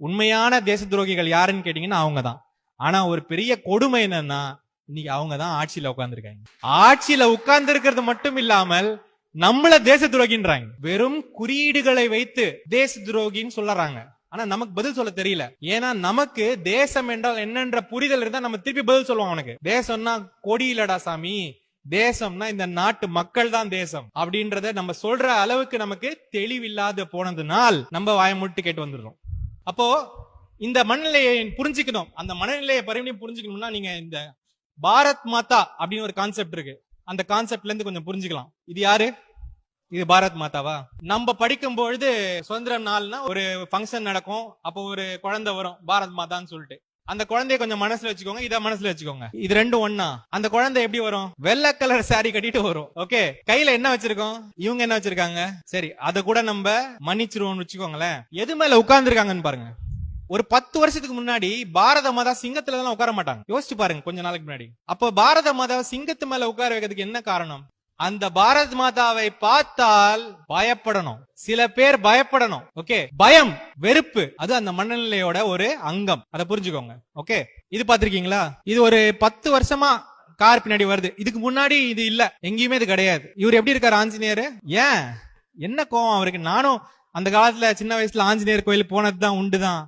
உண்மையான தேச துரோகிகள் யாருன்னு கேட்டீங்கன்னா அவங்க தான் ஆனா ஒரு பெரிய கொடுமை என்னன்னா இன்னைக்கு அவங்க தான் ஆட்சியில உட்கார்ந்துருக்காங்க. ஆட்சியில உட்கார்ந்து இருக்கிறது மட்டும் இல்லாமல் நம்மள தேச துரோகின்றாங்க. வெறும் குறியீடுகளை வைத்து தேச துரோகின்னு சொல்லறாங்க. ஆனா நமக்கு பதில் சொல்ல தெரியல. ஏன்னா நமக்கு தேசம் என்றால் என்னன்ற புரிதல் இருந்தா நம்ம திருப்பி பதில் சொல்லுவோம் அவனுக்கு. தேசம்னா கொடி இல்லடா சாமி. தேசம்னா இந்த நாட்டு மக்கள் தான் தேசம். அப்படின்றத நம்ம சொல்ற அளவுக்கு நமக்கு தெளிவில்லாத போனதுனால் நம்ம வாயமுட்டு கேட்டு வந்துடுறோம். அப்போ இந்த மனநிலையை புரிஞ்சுக்கணும். அந்த மனநிலையை பரிமையும் புரிஞ்சுக்கணும்னா நீங்க இந்த பாரத் மாதா அப்படின்னு ஒரு கான்செப்ட் இருக்கு. அந்த கான்செப்ட்ல இருந்து கொஞ்சம் புரிஞ்சுக்கலாம். இது யாரு? இது பாரத் மாதாவா? நம்ம படிக்கும் பொழுது சுதந்திரம் நாள்னா ஒரு ஃபங்க்ஷன் நடக்கும். அப்போ ஒரு குழந்தை வரும் பாரத் மாதான்னு சொல்லிட்டு. அந்த குழந்தைய கொஞ்சம் மனசுல வச்சுக்கோங்க இத மனசுல வச்சுக்கோங்க. இது ரெண்டும் ஒன்னா அந்த குழந்தை எப்படி வரும்? வெள்ளை கலர் சாரி கட்டிட்டு வரும். ஓகே கையில என்ன வச்சிருக்கோம்? இவங்க என்ன வச்சிருக்காங்க? சரி அத கூட நம்ம மன்னிச்சிருவோம்னு வச்சுக்கோங்களேன். எது மேல உட்கார்ந்துருக்காங்கன்னு பாருங்க. ஒரு பத்து வருஷத்துக்கு முன்னாடி பாரத மாதா சிங்கத்துல எல்லாம் உட்கார மாட்டாங்க. யோசிச்சு பாருங்க கொஞ்ச நாளைக்கு முன்னாடி. அப்ப பாரத மாதா சிங்கத்து மேல உட்கார வைக்கிறதுக்கு என்ன காரணம்? அந்த பாரத் மாதாவை பார்த்தால் பயப்படணும். சில பேர் பயப்படணும். ஓகே? பயம் வெறுப்பு. அது அந்த மனநிலையோட ஒரு அங்கம். அதை புரிஞ்சுக்கோங்க. ஓகே? இது பாத்திருக்கீங்களா இது ஒரு பத்து வருஷமா கார் பின்னாடி வருது. இதுக்கு முன்னாடி இது இல்ல. எங்கேயுமே இது கிடையாது. இவர் எப்படி இருக்காரு ஆஞ்சநேயர்? ஏன்? என்ன கோவம் அவருக்கு? நானும் அந்த காலத்துல சின்ன வயசுல ஆஞ்சநேயர் கோயில் போனதுதான் உண்டுதான்.